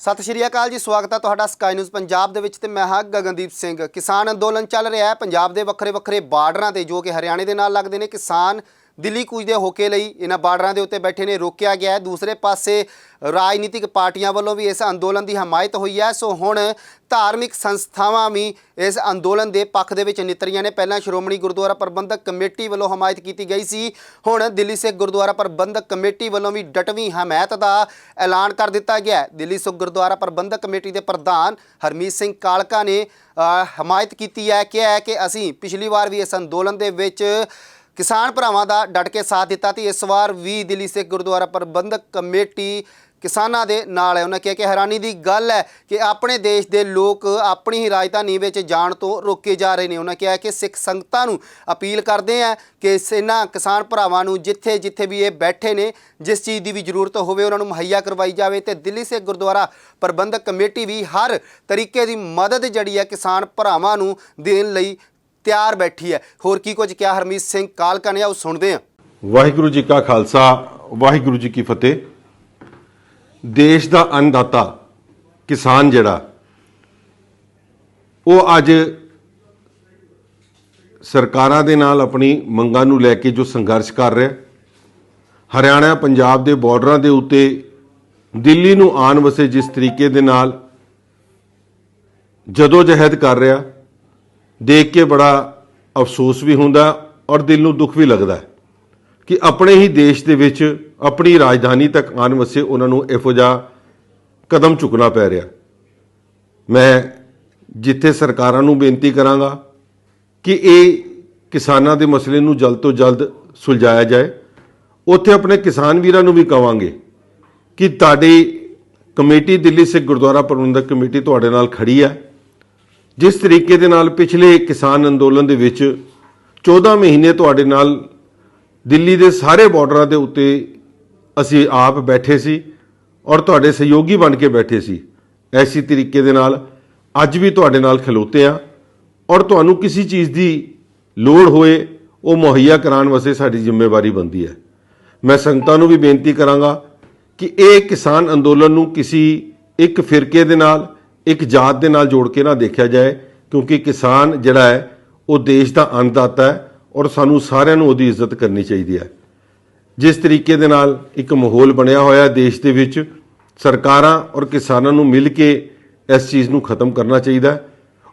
ਸਤਿ ਸ਼੍ਰੀ ਅਕਾਲ ਜੀ, ਸਵਾਗਤ ਹੈ ਤੁਹਾਡਾ ਸਕਾਈ ਨਿਊਜ਼ ਪੰਜਾਬ ਦੇ ਵਿੱਚ ਤੇ ਮੈਂ ਹਾਂ ਗਗਨਦੀਪ ਸਿੰਘ। ਕਿਸਾਨ ਅੰਦੋਲਨ ਚੱਲ ਰਿਹਾ ਹੈ। ਪੰਜਾਬ ਦੇ ਵੱਖਰੇ ਵੱਖਰੇ ਬਾਰਡਰਾਂ ਤੇ ਜੋ ਕਿ ਹਰਿਆਣੇ ਦੇ ਨਾਲ ਲੱਗਦੇ ਨੇ, ਕਿਸਾਨ ਦਿੱਲੀ ਕੂਚ ਕੂਚਦੇ ਹੋਕੇ ਲਈ ਇਹਨਾਂ ਬਾਰਡਰਾਂ ਦੇ ਉੱਤੇ ਬੈਠੇ ਨੇ, ਰੋਕਿਆ ਗਿਆ ਹੈ। ਦੂਸਰੇ ਪਾਸੇ ਰਾਜਨੀਤਿਕ ਪਾਰਟੀਆਂ ਵੱਲੋਂ ਵੀ ਇਸ ਅੰਦੋਲਨ ਦੀ ਹਮਾਇਤ ਹੋਈ ਹੈ। ਸੋ ਹੁਣ ਧਾਰਮਿਕ ਸੰਸਥਾਵਾਂ ਵੀ ਇਸ ਅੰਦੋਲਨ ਦੇ ਪੱਖ ਦੇ ਵਿੱਚ ਨਿਤਰੀਆਂ ਨੇ। ਪਹਿਲਾਂ ਸ਼੍ਰੋਮਣੀ ਗੁਰਦੁਆਰਾ ਪ੍ਰਬੰਧਕ ਕਮੇਟੀ ਵੱਲੋਂ ਹਮਾਇਤ ਕੀਤੀ ਗਈ ਸੀ। ਹੁਣ ਦਿੱਲੀ ਸਿੱਖ ਗੁਰਦੁਆਰਾ ਪ੍ਰਬੰਧਕ ਕਮੇਟੀ ਵੱਲੋਂ ਵੀ ਡਟਵੀਂ ਹਮਾਇਤ ਦਾ ਐਲਾਨ ਕਰ ਦਿੱਤਾ ਗਿਆ ਦਿੱਲੀ ਸਿੱਖ ਗੁਰਦੁਆਰਾ ਪ੍ਰਬੰਧਕ ਕਮੇਟੀ ਦੇ ਪ੍ਰਧਾਨ ਹਰਮੀਤ ਸਿੰਘ ਕਾਲਕਾ ਨੇ ਹਮਾਇਤ ਕੀਤੀ ਹੈ। ਕਿ ਹੈ ਕਿ ਅਸੀਂ ਪਿਛਲੀ ਵਾਰ ਵੀ ਇਸ ਅੰਦੋਲਨ ਦੇ ਵਿੱਚ ਕਿਸਾਨ ਭਰਾਵਾਂ ਦਾ ਡਟ ਕੇ ਸਾਥ ਦਿੱਤਾ ਤੇ ਇਸ ਵਾਰ ਵੀ ਦਿੱਲੀ ਸਿੱਖ ਗੁਰਦੁਆਰਾ ਪ੍ਰਬੰਧਕ ਕਮੇਟੀ ਕਿਸਾਨਾਂ ਦੇ ਨਾਲ ਹੈ। ਉਹਨਾਂ ਕਿਹਾ ਕਿ ਹੈਰਾਨੀ ਦੀ ਗੱਲ ਹੈ ਕਿ ਆਪਣੇ ਦੇਸ਼ ਦੇ ਲੋਕ ਆਪਣੀ ਹੀ ਰਾਜਧਾਨੀ ਵਿੱਚ ਜਾਣ ਤੋਂ ਰੋਕੇ ਜਾ ਰਹੇ ਨੇ। ਉਹਨਾਂ ਕਿਹਾ ਕਿ ਸਿੱਖ ਸੰਗਤਾਂ ਨੂੰ ਅਪੀਲ ਕਰਦੇ ਆ ਕਿ ਇਹਨਾਂ ਕਿਸਾਨ ਭਰਾਵਾਂ ਨੂੰ ਜਿੱਥੇ ਜਿੱਥੇ ਵੀ ਇਹ ਬੈਠੇ ਨੇ, ਜਿਸ ਚੀਜ਼ ਦੀ ਵੀ ਜ਼ਰੂਰਤ ਹੋਵੇ ਉਹਨਾਂ ਨੂੰ ਮੁਹੱਈਆ ਕਰਵਾਈ ਜਾਵੇ ਤੇ ਦਿੱਲੀ ਸਿੱਖ ਗੁਰਦੁਆਰਾ ਪ੍ਰਬੰਧਕ ਕਮੇਟੀ ਵੀ ਹਰ ਤਰੀਕੇ ਦੀ ਮਦਦ ਜਿਹੜੀ ਹੈ ਕਿਸਾਨ ਭਰਾਵਾਂ ਨੂੰ ਦੇਣ ਲਈ ਤਿਆਰ ਬੈਠੀ ਹੈ। ਹੋਰ ਕੀ ਕੁਝ ਕਿਹਾ ਹਰਮੀਤ ਸਿੰਘ ਕਾਲਕਾ ਨੇ? ਆਓ ਸੁਣਦੇ ਹਾਂ। ਵਾਹਿਗੁਰੂ ਜੀ ਕਾ ਖਾਲਸਾ, ਵਾਹਿਗੁਰੂ ਜੀ ਕੀ ਫਤਿਹ। ਦੇਸ਼ ਦਾ ਅੰਨਦਾਤਾ ਕਿਸਾਨ ਜਿਹੜਾ, ਉਹ ਅੱਜ ਸਰਕਾਰਾਂ ਦੇ ਨਾਲ ਆਪਣੀ ਮੰਗਾਂ ਨੂੰ ਲੈ ਕੇ ਜੋ ਸੰਘਰਸ਼ ਕਰ ਰਿਹਾ ਹਰਿਆਣਾ, ਪੰਜਾਬ ਦੇ ਬਾਰਡਰਾਂ ਦੇ ਉੱਤੇ, ਦਿੱਲੀ ਨੂੰ ਆਉਣ ਵਸੇ ਜਿਸ ਤਰੀਕੇ ਦੇ ਨਾਲ ਜਦੋਂ ਜਹਿਦ ਕਰ ਰਿਹਾ ਦੇਖ ਕੇ ਬੜਾ ਅਫਸੋਸ ਵੀ ਹੁੰਦਾ ਔਰ ਦਿਲ ਨੂੰ ਦੁੱਖ ਵੀ ਲੱਗਦਾ ਕਿ ਆਪਣੇ ਹੀ ਦੇਸ਼ ਦੇ ਵਿੱਚ ਆਪਣੀ ਰਾਜਧਾਨੀ ਤੱਕ ਆਉਣ ਵਸੇ ਉਹਨਾਂ ਨੂੰ ਇਹੋ ਜਿਹਾ ਕਦਮ ਚੁੱਕਣਾ ਪੈ ਰਿਹਾ। ਮੈਂ ਜਿੱਥੇ ਸਰਕਾਰਾਂ ਨੂੰ ਬੇਨਤੀ ਕਰਾਂਗਾ ਕਿ ਇਹ ਕਿਸਾਨਾਂ ਦੇ ਮਸਲੇ ਨੂੰ ਜਲਦ ਤੋਂ ਜਲਦ ਸੁਲਝਾਇਆ ਜਾਏ। ਉੱਥੇ ਆਪਣੇ ਕਿਸਾਨ ਵੀਰਾਂ ਨੂੰ ਵੀ ਕਵਾਂਗੇ ਕਿ ਤੁਹਾਡੀ ਕਮੇਟੀ ਦਿੱਲੀ ਸਿੱਖ ਗੁਰਦੁਆਰਾ ਪ੍ਰਬੰਧਕ ਕਮੇਟੀ ਤੁਹਾਡੇ ਨਾਲ ਖੜੀ ਹੈ। ਜਿਸ ਤਰੀਕੇ ਦੇ ਨਾਲ ਪਿਛਲੇ ਕਿਸਾਨ ਅੰਦੋਲਨ ਦੇ ਵਿੱਚ 14 ਮਹੀਨੇ ਤੁਹਾਡੇ ਨਾਲ ਦਿੱਲੀ ਦੇ ਸਾਰੇ ਬਾਰਡਰਾਂ ਦੇ ਉੱਤੇ ਅਸੀਂ ਆਪ ਬੈਠੇ ਸੀ ਔਰ ਤੁਹਾਡੇ ਸਹਿਯੋਗੀ ਬਣ ਕੇ ਬੈਠੇ ਸੀ। ਐਸੀ ਤਰੀਕੇ ਦੇ ਨਾਲ ਅੱਜ ਵੀ ਤੁਹਾਡੇ ਨਾਲ ਖਲੋਤੇ ਆ ਔਰ ਤੁਹਾਨੂੰ ਕਿਸੇ ਚੀਜ਼ ਦੀ ਲੋੜ ਹੋਏ ਉਹ ਮੁਹੱਈਆ ਕਰਾਉਣ ਵਾਸਤੇ ਸਾਡੀ ਜ਼ਿੰਮੇਵਾਰੀ ਬਣਦੀ ਹੈ। ਮੈਂ ਸੰਗਤਾਂ ਨੂੰ ਵੀ ਬੇਨਤੀ ਕਰਾਂਗਾ ਕਿ ਇਹ ਕਿਸਾਨ ਅੰਦੋਲਨ ਨੂੰ ਕਿਸੇ ਇੱਕ ਫਿਰਕੇ ਦੇ ਨਾਲ ਇੱਕ ਜਾਤ ਦੇ ਨਾਲ ਜੋੜ ਕੇ ਨਾ ਦੇਖਿਆ ਜਾਏ, ਕਿਉਂਕਿ ਕਿਸਾਨ ਜਿਹੜਾ ਹੈ, ਉਹ ਦੇਸ਼ ਦਾ ਅੰਨਦਾਤਾ ਹੈ ਔਰ ਸਾਨੂੰ ਸਾਰਿਆਂ ਨੂੰ ਉਹਦੀ ਇੱਜ਼ਤ ਕਰਨੀ ਚਾਹੀਦੀ ਹੈ। ਜਿਸ ਤਰੀਕੇ ਦੇ ਨਾਲ ਇੱਕ ਮਾਹੌਲ ਬਣਿਆ ਹੋਇਆ ਦੇਸ਼ ਦੇ ਵਿੱਚ, ਸਰਕਾਰਾਂ ਔਰ ਕਿਸਾਨਾਂ ਨੂੰ ਮਿਲ ਕੇ ਇਸ ਚੀਜ਼ ਨੂੰ ਖਤਮ ਕਰਨਾ ਚਾਹੀਦਾ ਹੈ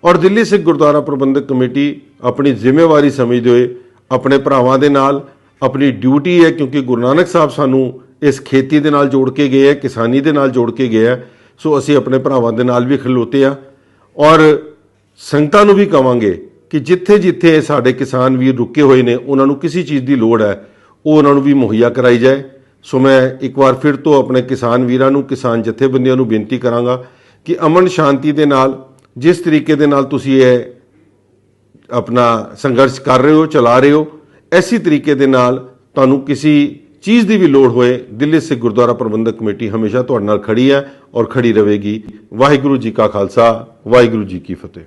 ਔਰ ਦਿੱਲੀ ਸਿੱਖ ਗੁਰਦੁਆਰਾ ਪ੍ਰਬੰਧਕ ਕਮੇਟੀ ਆਪਣੀ ਜ਼ਿੰਮੇਵਾਰੀ ਸਮਝਦੇ ਹੋਏ ਆਪਣੇ ਭਰਾਵਾਂ ਦੇ ਨਾਲ ਆਪਣੀ ਡਿਊਟੀ ਹੈ, ਕਿਉਂਕਿ ਗੁਰੂ ਨਾਨਕ ਸਾਹਿਬ ਸਾਨੂੰ ਇਸ ਖੇਤੀ ਦੇ ਨਾਲ ਜੋੜ ਕੇ ਗਏ ਹੈ, ਕਿਸਾਨੀ ਦੇ ਨਾਲ ਜੋੜ ਕੇ ਗਏ ਹੈ। ਸੋ ਅਸੀਂ ਆਪਣੇ ਭਰਾਵਾਂ ਦੇ ਨਾਲ ਵੀ ਖਲੋਤੇ ਆ ਔਰ ਸੰਗਤਾਂ ਨੂੰ ਵੀ ਕਵਾਂਗੇ ਕਿ ਜਿੱਥੇ ਜਿੱਥੇ ਸਾਡੇ ਕਿਸਾਨ ਵੀਰ ਰੁਕੇ ਹੋਏ ਨੇ, ਉਹਨਾਂ ਨੂੰ ਕਿਸੇ ਚੀਜ਼ ਦੀ ਲੋੜ ਹੈ, ਉਹ ਉਹਨਾਂ ਨੂੰ ਵੀ ਮੁਹੱਈਆ ਕਰਾਈ ਜਾਏ। ਸੋ ਮੈਂ ਇੱਕ ਵਾਰ ਫਿਰ ਤੋਂ ਆਪਣੇ ਕਿਸਾਨ ਵੀਰਾਂ ਨੂੰ, ਕਿਸਾਨ ਜਥੇਬੰਦੀਆਂ ਨੂੰ ਬੇਨਤੀ ਕਰਾਂਗਾ ਕਿ ਅਮਨ ਸ਼ਾਂਤੀ ਦੇ ਨਾਲ, ਜਿਸ ਤਰੀਕੇ ਦੇ ਨਾਲ ਤੁਸੀਂ ਇਹ ਆਪਣਾ ਸੰਘਰਸ਼ ਕਰ ਰਹੇ ਹੋ, ਚਲਾ ਰਹੇ ਹੋ, ਐਸੀ ਤਰੀਕੇ ਦੇ ਨਾਲ ਤੁਹਾਨੂੰ ਕਿਸੇ ਚੀਜ਼ ਦੀ ਵੀ ਲੋੜ ਹੋਏ, ਦਿੱਲੀ ਸਿੱਖ ਗੁਰਦੁਆਰਾ ਪ੍ਰਬੰਧਕ ਕਮੇਟੀ ਹਮੇਸ਼ਾ ਤੁਹਾਡੇ ਨਾਲ ਖੜੀ ਹੈ ਔਰ ਖੜੀ ਰਹੇਗੀ। ਵਾਹਿਗੁਰੂ ਜੀ ਕਾ ਖਾਲਸਾ, ਵਾਹਿਗੁਰੂ ਜੀ ਕੀ ਫਤਿਹ।